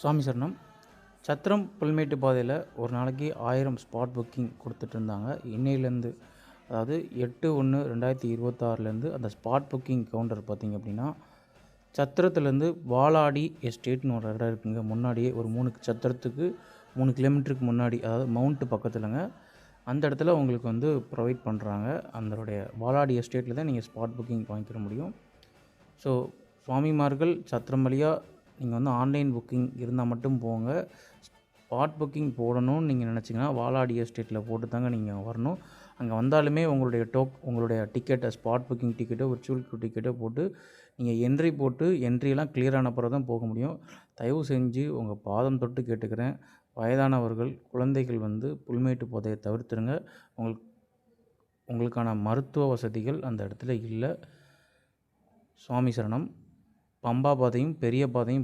சுவாமி சரணம். சத்திரம் புல்மேட்டு பாதையில் ஒரு நாளைக்கு ஆயிரம் ஸ்பாட் புக்கிங் கொடுத்துட்டு இருந்தாங்க. இன்னையிலேருந்து அதாவது எட்டு ஒன்று ரெண்டாயிரத்தி இருபத்தாறுலேருந்து அந்த ஸ்பாட் புக்கிங் கவுண்டர் பார்த்திங்க அப்படின்னா சத்திரத்துலேருந்து வாலாடி எஸ்டேட்னு ஒரு இடம் இருக்குங்க. முன்னாடியே ஒரு மூணு சத்திரத்துக்கு மூணு கிலோமீட்டருக்கு முன்னாடி அதாவது மவுண்ட்டு பக்கத்துலங்க. அந்த இடத்துல உங்களுக்கு வந்து ப்ரொவைட் பண்ணுறாங்க அதனுடைய வாலாடி எஸ்டேட்டில் தான் நீங்கள் ஸ்பாட் புக்கிங் வாங்கிக்கிற முடியும். ஸோ சுவாமிமார்கள் சத்திரம் வழியாக நீங்கள் வந்து ஆன்லைன் புக்கிங் இருந்தால் மட்டும் போங்க. ஸ்பாட் புக்கிங் போடணும்னு நீங்கள் நினச்சிங்கன்னா வாலாடி எஸ்டேட்டில் போட்டு தாங்க நீங்கள் வரணும். அங்கே வந்தாலுமே உங்களுடைய டோக் உங்களுடைய டிக்கெட்டை ஸ்பாட் புக்கிங் டிக்கெட்டோ விர்ச்சுவல் க்யூ டிக்கெட்டோ போட்டு நீங்கள் என்ட்ரி போட்டு என்ட்ரியெல்லாம் கிளியர் ஆன தான் போக முடியும். தயவு செஞ்சு உங்கள் பாதம் தொட்டு கேட்டுக்கிறேன். வயதானவர்கள் குழந்தைகள் வந்து புல்மேட்டு போதையை தவிர்த்துருங்க உங்களுக்கு உங்களுக்கான மருத்துவ வசதிகள் அந்த இடத்துல இல்லை. சுவாமி சரணம். பம்பா பாதையும் பெரிய பாதையும்